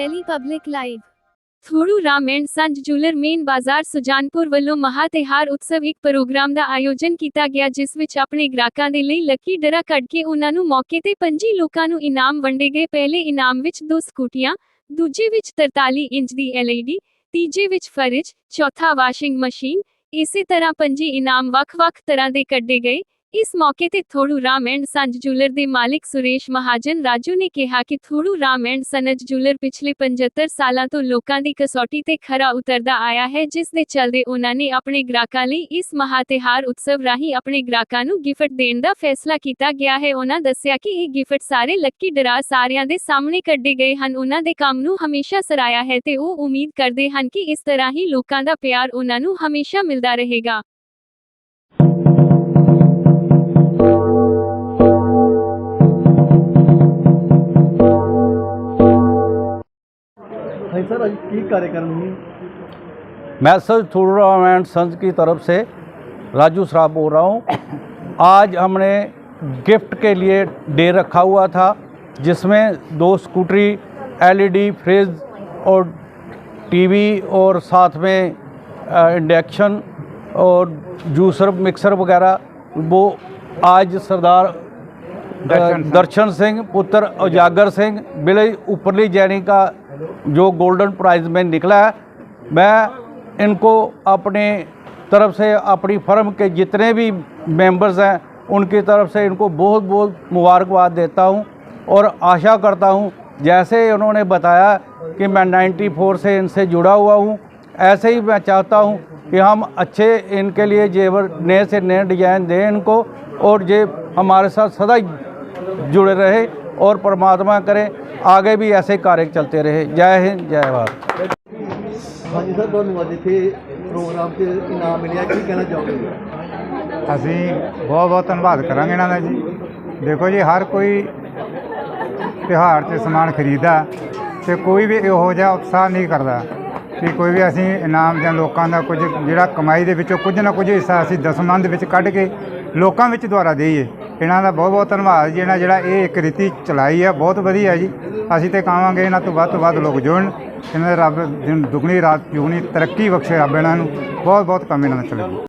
Delhi public live. Thoru Ram and sons jewellers main ਬਾਜ਼ਾਰ ਸੁਜਾਨਪੁਰ ਵੱਲੋਂ ਮਹਾ ਤਿਹਾਰ ਉਤਸਵ ਇੱਕ ਪ੍ਰੋਗਰਾਮ ਦਾ ਆਯੋਜਨ ਕੀਤਾ ਗਿਆ ਜਿਸ ਵਿੱਚ ਆਪਣੇ ਗ੍ਰਾਹਕਾਂ ਦੇ ਲਈ ਲੱਕੀ ਡਰਾ ਕੱਢ ਕੇ ਉਹਨਾਂ ਨੂੰ ਮੌਕੇ ਤੇ 25 ਲੋਕਾਂ ਨੂੰ ਇਨਾਮ ਵੰਡੇ ਗਏ। ਪਹਿਲੇ ਇਨਾਮ ਵਿੱਚ ਦੋ ਸਕੂਟੀਆਂ, ਦੂਜੇ ਵਿੱਚ 43 ਇੰਚ ਦੀ LED ਤੀਜੇ ਵਿੱਚ ਫਰਿਜ, ਚੌਥਾ ਵਾਸ਼ਿੰਗ ਮਸ਼ੀਨ। ਇਸੇ ਤਰ੍ਹਾਂ ਪੰਜੀ ਇਨਾਮ ਵੱਖ-ਵੱਖ ਤਰ੍ਹਾਂ ਦੇ ਕੱਢੇ ਗਏ। ਇਸ ਮੌਕੇ ਤੇ ਥੋੜੂ ਰਾਮ ਐਂਡ ਸੰਜ ਜੁਲਰ ਦੇ ਮਾਲਿਕ ਸੁਰੇਸ਼ ਮਹਾਜਨ ਰਾਜੂ ਨੇ ਕਿਹਾ ਕਿ ਥੋੜੂ ਰਾਮ ਐਂਡ ਸਨਜ ਜੁਲਰ ਪਿਛਲੇ 75 ਸਾਲਾਂ ਤੋਂ ਲੋਕਾਂ ਦੀ ਕਸੌਟੀ ਤੇ ਖਰਾ ਉਤਰਦਾ ਆਇਆ ਹੈ, ਜਿਸ ਦੇ ਚੱਲਦੇ ਉਹਨਾਂ ਨੇ ਆਪਣੇ ਗ੍ਰਾਹਕਾਂ ਲਈ ਇਸ ਮਹਾਤਿਹਾਰ ਉਤਸਵ ਰਾਹੀਂ ਆਪਣੇ ਗ੍ਰਾਹਕਾਂ ਨੂੰ ਗਿਫਟ ਦੇਣ ਦਾ ਫੈਸਲਾ ਕੀਤਾ ਗਿਆ ਹੈ। ਉਹਨਾਂ ਦੱਸਿਆ ਕਿ ਇਹ ਗਿਫਟ ਸਾਰੇ ਲੱਕੀ ਡਰਾ ਸਾਰਿਆਂ ਦੇ ਸਾਹਮਣੇ ਕੱਢੇ ਗਏ ਹਨ। ਉਹਨਾਂ ਦੇ ਕੰਮ ਨੂੰ ਹਮੇਸ਼ਾ ਸਰਾਇਆ ਹੈ ਤੇ ਉਹ ਉਮੀਦ ਕਰਦੇ ਹਨ ਕਿ ਇਸ ਤਰ੍ਹਾਂ ਹੀ ਲੋਕਾਂ ਦਾ ਪਿਆਰ ਉਹਨਾਂ ਨੂੰ ਹਮੇਸ਼ਾ ਮਿਲਦਾ ਰਹੇਗਾ। Sir message Thoda and sons की तरफ़ से राजू सराफ बोल रहा हूँ। आज हमने गिफ्ट के लिए डे रखा हुआ था, जिसमें दो स्कूटरी, एलईडी, फ्रिज और टीवी और साथ में इंडक्शन और जूसर, मिक्सर वगैरह, वो आज सरदार दर्शन सिंह। पुत्र उजागर सिंह बिले ऊपरली जैनी का जो गोल्डन प्राइज में निकला है। मैं इनको अपने तरफ़ से अपनी फर्म के जितने भी मेंबर्स हैं उनकी तरफ़ से इनको बहुत बहुत मुबारकबाद देता हूँ और आशा करता हूँ जैसे उन्होंने बताया कि मैं 94 से इनसे जुड़ा हुआ हूँ ऐसे ही मैं चाहता हूँ कि हम अच्छे इनके लिए जेवर नए से नए डिज़ाइन दें इनको और ये हमारे साथ सदा जुड़े रहे और परमात्मा करे आगे भी ऐसे कार्य चलते रहे जय हिंद जय भारत हाँ जी सर ਤੁਹਾਨੂੰ ਅੱਜ ਇੱਥੇ ਪ੍ਰੋਗਰਾਮ 'ਚ ਇਨਾਮ ਮਿਲਿਆ ਕੀ ਕਹਿਣਾ ਚਾਹੋਗੇ ਅਸੀਂ ਬਹੁਤ ਬਹੁਤ ਧੰਨਵਾਦ ਕਰਾਂਗੇ ਇਹਨਾਂ ਦਾ ਜੀ ਦੇਖੋ ਜੀ ਹਰ ਕੋਈ ਤਿਉਹਾਰ 'ਤੇ ਸਮਾਨ ਖਰੀਦਦਾ ਤੇ ਕੋਈ ਵੀ ਇਹੋ ਜਿਹਾ ਉਤਸ਼ਾਹ ਨਹੀਂ ਕਰਦਾ ਕਿ ਕੋਈ ਵੀ ਅਸੀਂ ਇਨਾਮ ਜਾਂ ਲੋਕਾਂ ਦਾ ਕੁਝ ਜਿਹੜਾ ਕਮਾਈ ਦੇ ਵਿੱਚੋਂ ਕੁਝ ਨਾ ਕੁਝ ਹਿੱਸਾ ਅਸੀਂ ਦਸਮੰਦ ਵਿੱਚ ਕੱਢ ਕੇ ਲੋਕਾਂ ਵਿੱਚ ਦੁਆਰਾ ਦੇਈਏ ਇਹਨਾਂ ਦਾ ਬਹੁਤ ਬਹੁਤ ਧੰਨਵਾਦ ਜੀ, ਇਹਨਾਂ ਜਿਹੜਾ ਇਹ ਇੱਕ ਰੀਤੀ ਚਲਾਈ ਆ, ਬਹੁਤ ਵਧੀਆ ਜੀ। ਅਸੀਂ ਤੇ ਕਹਾਂਗੇ ਇਹਨਾਂ ਤੋਂ ਵੱਧ ਤੋਂ ਵੱਧ ਲੋਕ ਜੁੜਨ, ਇਹਨਾਂ ਦਾ ਰੱਬ ਦਿਨ ਦੁਗਣੀ ਰਾਤ ਚੁਗਣੀ ਤਰੱਕੀ ਬਖਸ਼ੇ ਰੱਬ ਇਹਨਾਂ ਨੂੰ। ਬਹੁਤ ਬਹੁਤ ਕੰਮ ਇਹਨਾਂ ਦਾ ਚੱਲੇ